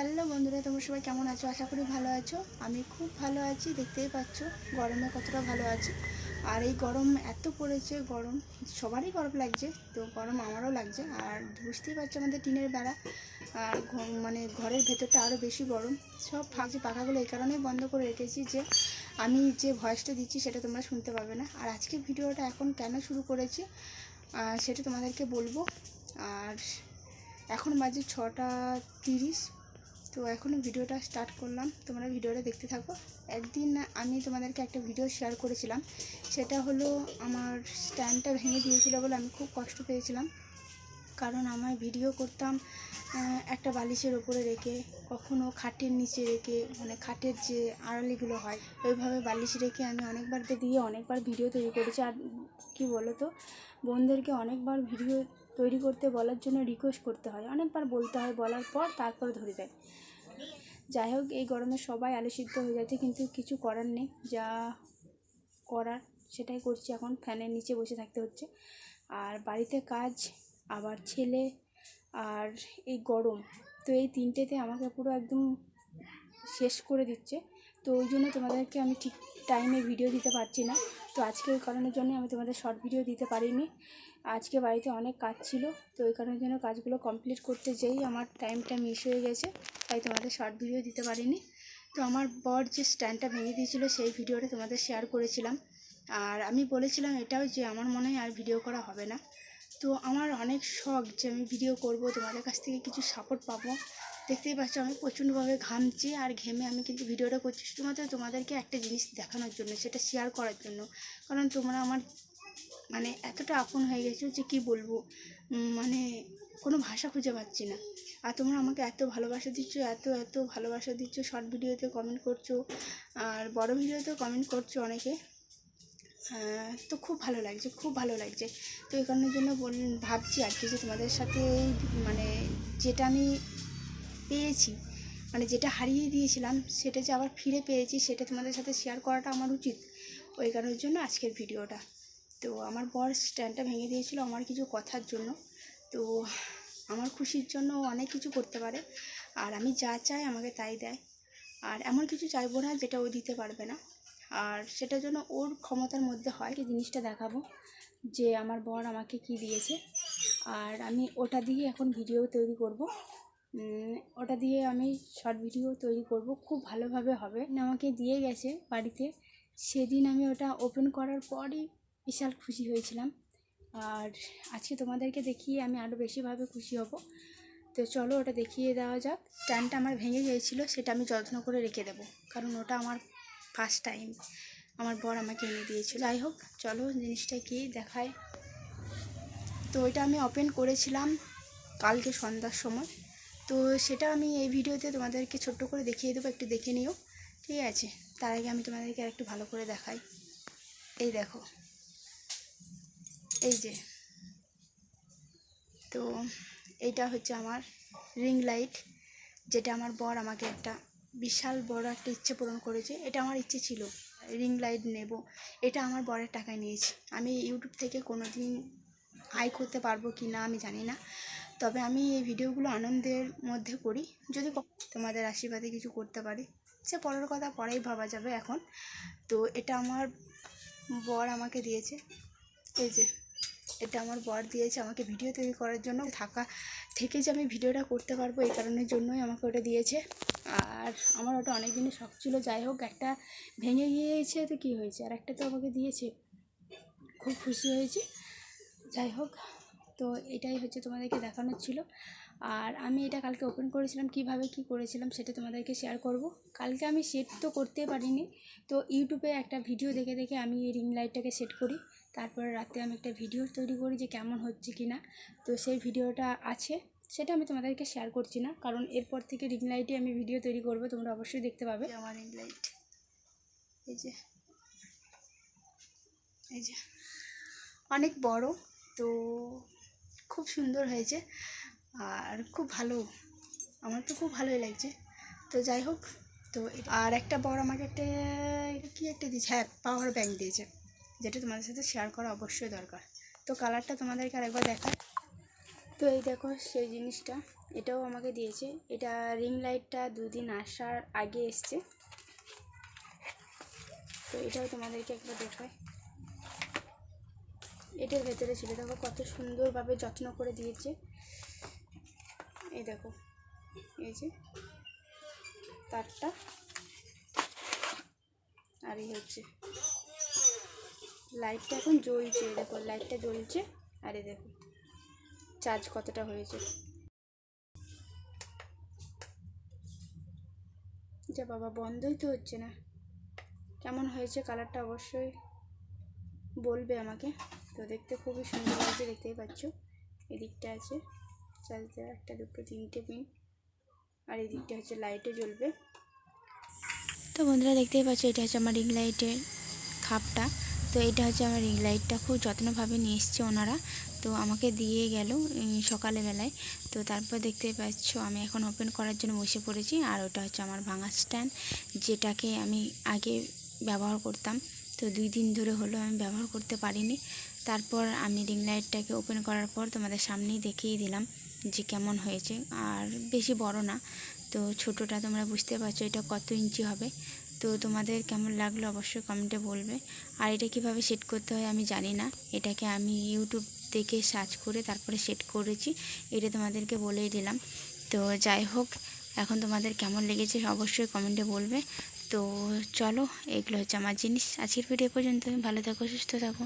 Hello বন্ধুরা, তোমরা সবাই কেমন আছো? আশা করি ভালো আছো। আমি খুব ভালো আছি, দেখতেই পাচ্ছ, গরমে কতটা ভালো আছি। আর এই গরম এত পড়েছে, গরম সবারই গরম লাগছে, তো গরম আমারও লাগছে। আর বুঝতেই পারছ আমাদের টিনের বেড়া আর মানে ঘরের ভেতরটা আরও বেশি গরম। সব ফাঁকছে পাখাগুলো, এই কারণেই বন্ধ করে রেখেছি যে, আমি যে ভয়েসটা দিচ্ছি সেটা তোমরা শুনতে পাবে না। আর আজকে ভিডিওটা এখন কেন শুরু করেছি সেটা তোমাদেরকে বলব। আর এখন বাজে ছটা তিরিশ তো এখনও ভিডিওটা স্টার্ট করলাম। তোমরা ভিডিওটা দেখতে থাকো। একদিন আমি তোমাদেরকে একটা ভিডিও শেয়ার করেছিলাম। সেটা হলো আমার স্ট্যান্ডটা ভেঙে দিয়েছিল বলে আমি খুব কষ্ট পেয়েছিলাম। কারণ আমার ভিডিও করতাম একটা বালিশের ওপরে রেখে, কখনো খাটের নিচে রেখে মানে খাটের যে আড়ালিগুলো হয়, ওইভাবে বালিশ রেখে আমি অনেকবার দিয়ে অনেকবার ভিডিও তৈরি করেছি। আর কি বলো তো বোনদেরকে অনেকবার ভিডিও তৈরি করতে বলার জন্য রিকোয়েস্ট করতে হয়। অনেকবার বলতে হয়, বলার পর তারপর ধরে দেয় যাই হোক এই গরমে সবাই আলু সিদ্ধ হয়ে যাচ্ছে, কিন্তু কিছু করার নেই। যা করার সেটাই করছি এখন, ফ্যানের নিচে বসে থাকতে হচ্ছে। আর বাড়িতে কাজ, আবার ছেলে, আর এই গরম। তো এই তিনটেতে আমাকে পুরো একদম শেষ করে দিচ্ছে। তো ওই জন্য তোমাদেরকে আমি ঠিক টাইমে ভিডিও দিতে পারছি না। তো আজকে ওই কারণের জন্য আমি তোমাদের শর্ট ভিডিও দিতে পারিনি। আজকে বাড়িতে অনেক কাজ ছিল, তো ওই কারণের জন্য কাজগুলো কমপ্লিট করতে যেই আমার টাইমটা মিস হয়ে গেছে, তাই তোমাদের শর্ট ভিডিও দিতে পারিনি। তো আমার বর যে স্ট্যান্ডটা ভেঙে দিয়েছিল, সেই ভিডিওটা তোমাদের শেয়ার করেছিলাম। আর আমি বলেছিলাম এটাও যে আমার মনে হয় আর ভিডিও করা হবে না। তো আমার অনেক শখ যে আমি ভিডিও করব, তোমাদের কাছ থেকে কিছু সাপোর্ট পাবো। দেখতেই পাচ্ছ আমি প্রচণ্ডভাবে ঘামছি আর ঘেমে আমি কিন্তু ভিডিওটা করছি। শুধুমাত্র তোমাদেরকে একটা জিনিস দেখানোর জন্য, সেটা শেয়ার করার জন্য। কারণ তোমরা আমার মানে এতটা আপন হয়ে গেছো যে কি বলব? মানে কোনো ভাষা খুঁজে পাচ্ছি না। আর তোমরা আমাকে এত ভালোবাসা দিচ্ছ, এত এত ভালোবাসা দিচ্ছ শর্ট ভিডিওতে কমেন্ট করছ, আর বড় ভিডিওতেও কমেন্ট করছ অনেকে। তো খুব ভালো লাগছে, খুব ভালো লাগছে। তো এই কারণের জন্য বল, ভাবছি আর কি যে তোমাদের সাথে মানে যেটা আমি পেয়েছি মানে যেটা হারিয়ে দিয়েছিলাম, সেটা যে আবার ফিরে পেয়েছি, সেটা তোমাদের সাথে শেয়ার করাটা আমার উচিত। ওই কারণের জন্য আজকের ভিডিওটা তো আমার বর স্ট্যান্ডটা ভেঙে দিয়েছিল আমার কিছু কথার জন্য। তো আমার খুশির জন্য অনেক কিছু করতে পারে। আর আমি যা চাই আমাকে তাই দেয়। আর এমন কিছু চাইব না যেটা ও দিতে পারবে না। আর সেটার জন্য ওর ক্ষমতার মধ্যে হয়। কি জিনিসটা দেখাবো যে আমার বর আমাকে কি দিয়েছে। আর আমি ওটা দিয়ে এখন ভিডিও তৈরি করব। ওটা দিয়ে আমি শর্ট ভিডিও তৈরি করব। খুব ভালোভাবে হবে। আমাকে দিয়ে গেছে বাড়িতে। সেদিন আমি ওটা ওপেন করার পরই বিশাল খুশি হয়েছিলাম। আর আজকে তোমাদেরকে দেখিয়ে আমি আরও বেশিভাবে খুশি হব। তো চলো ওটা দেখিয়ে দেওয়া যাক। স্ট্যান্ডটা আমার ভেঙে গিয়েছিল, সেটা আমি যত্ন করে রেখে দেবো। কারণ ওটা আমার ফার্স্ট টাইম আমার বর আমাকে এনে দিয়েছিল। যাই হোক, চলো জিনিসটা কি দেখায় তো ওইটা আমি ওপেন করেছিলাম কালকে সন্ধ্যার সময়। তো সেটা আমি এই ভিডিওতে তোমাদেরকে ছোট্ট করে দেখিয়ে দেবো, একটু দেখে নিও। ঠিক আছে? তার আগে আমি তোমাদেরকে আর একটু ভালো করে দেখাই। এই দেখো। এই যে। তো এইটা হচ্ছে আমার রিং লাইট যেটা আমার বর আমাকে একটা বিশাল বড় একটা ইচ্ছে পূরণ করেছে। এটা আমার ইচ্ছে ছিল রিং লাইট নেব। এটা আমার বরের টাকায় নিয়েছি। আমি ইউটিউব থেকে কোনো দিন আয় করতে পারব কি না আমি জানি না। তবে আমি এই ভিডিওগুলো আনন্দের মধ্যে করি। যদি তোমাদের আশীর্বাদে কিছু করতে পারি। সে পরের কথা পরেই ভাবা যাবে এখন। তো এটা আমার বর আমাকে দিয়েছে। এই যে। এটা আমার বর দিয়েছে আমাকে ভিডিও তৈরি করার জন্য। থাকা, থেকে যে আমি ভিডিওটা করতে পারব এই কারণের জন্যই আমাকে ওটা দিয়েছে। আর আমার ওটা অনেক দিনের শখ ছিল। যাই হোক, একটা ভেঙে গিয়েছে তো কী হয়েছে? আর একটা তো আমাকে দিয়েছে। খুব খুশি হয়েছি। যাই হোক, তো এটাই হচ্ছে তোমাদেরকে দেখানোর ছিল। আর আমি এটা কালকে ওপেন করেছিলাম, কীভাবে কি করেছিলাম সেটা তোমাদেরকে শেয়ার করব। কালকে আমি সেট তো করতে পারিনি, তো ইউটিউবে একটা ভিডিও দেখে দেখে আমি এই রিং লাইটটাকে সেট করি। তারপরে রাতে আমি একটা ভিডিও তৈরি করি যে কেমন হচ্ছে কি না তো সেই ভিডিওটা আছে, সেটা আমি তোমাদেরকে শেয়ার করছি না। কারণ এরপর থেকে রিং লাইটে আমি ভিডিও তৈরি করব, তোমরা অবশ্যই দেখতে পাবে। আমার রিং লাইট এই যে এই যে। অনেক বড়, তো খুব সুন্দর হয়েছে। আর খুব ভালো। আমার তো খুব ভালোই লাগছে। তো যাই হোক, তো আর একটা বড় আমাকে একটা কী একটা দিয়েছে? হ্যাঁ পাওয়ার ব্যাংক দিয়েছে, যেটা তোমাদের সাথে শেয়ার করা অবশ্যই দরকার। তো কালারটা তোমাদেরকে আরেকবার দেখায় তো এই দেখো সেই জিনিসটা, এটাও আমাকে দিয়েছে। এটা রিং লাইটটা দুদিন আসার আগে এসছে। তো এটাও তোমাদেরকে একবার দেখায় এটার ভেতরে ছিল, দেখো কত সুন্দরভাবে যত্ন করে দিয়েছে। এই দেখো, এই যে তারটা। আর এই হচ্ছে, লাইটটা এখন জ্বলছে দেখো, লাইটটা জ্বলছে। আর এই দেখো, চার্জ কতটা হয়েছে। যা বাবা, বন্ধই তো হচ্ছে না। কেমন হয়েছে কালারটা অবশ্যই বলবে আমাকে। তো দেখতে খুবই সুন্দর লাগছে, দেখতেই পাচ্ছ। এদিকটা আছে। চার্জ দেওয়া একটা দুটো তিনটে পিন আর এই দিকটা হচ্ছে লাইটে জ্বলবে। তো বন্ধুরা দেখতেই পাচ্ছ এটা হচ্ছে আমার রিং লাইটের খাপটা। তো এটা হচ্ছে আমার রিং লাইটটা খুব যত্নভাবে নিয়ে এসছে ওনারা। তো আমাকে দিয়ে গেল উম, সকালে বেলায় তো তারপর দেখতেই পাচ্ছ আমি এখন ওপেন করার জন্য বসে পড়েছি। আর ওটা হচ্ছে আমার ভাঙা স্ট্যান্ড যেটাকে আমি আগে ব্যবহার করতাম। তো দুই দিন ধরে হলো আমি ব্যবহার করতে পারিনি। তারপর আমি রিং লাইটটাকে ওপেন করার পর তোমাদের সামনেই দেখিয়ে দিলাম। যে কেমন হয়েছে, আর বেশি বড় না। তো ছোটোটা তোমরা বুঝতে পারছ এটা কত ইঞ্চি হবে। তো তোমাদের কেমন লাগল অবশ্যই কমেন্টে বলবে। আর এটা কীভাবে সেট করতে হয় আমি জানি না। এটাকে আমি ইউটিউব থেকে সার্চ করে তারপরে সেট করেছি, এটা তোমাদেরকে বলেই দিলাম। তো যাই হোক, এখন তোমাদের কেমন লেগেছে অবশ্যই কমেন্টে বলবে। তো চলো, এগুলো হচ্ছে আমার জিনিস। আজকের ভিডিও পর্যন্ত ভালো থাকো, সুস্থ থাকো।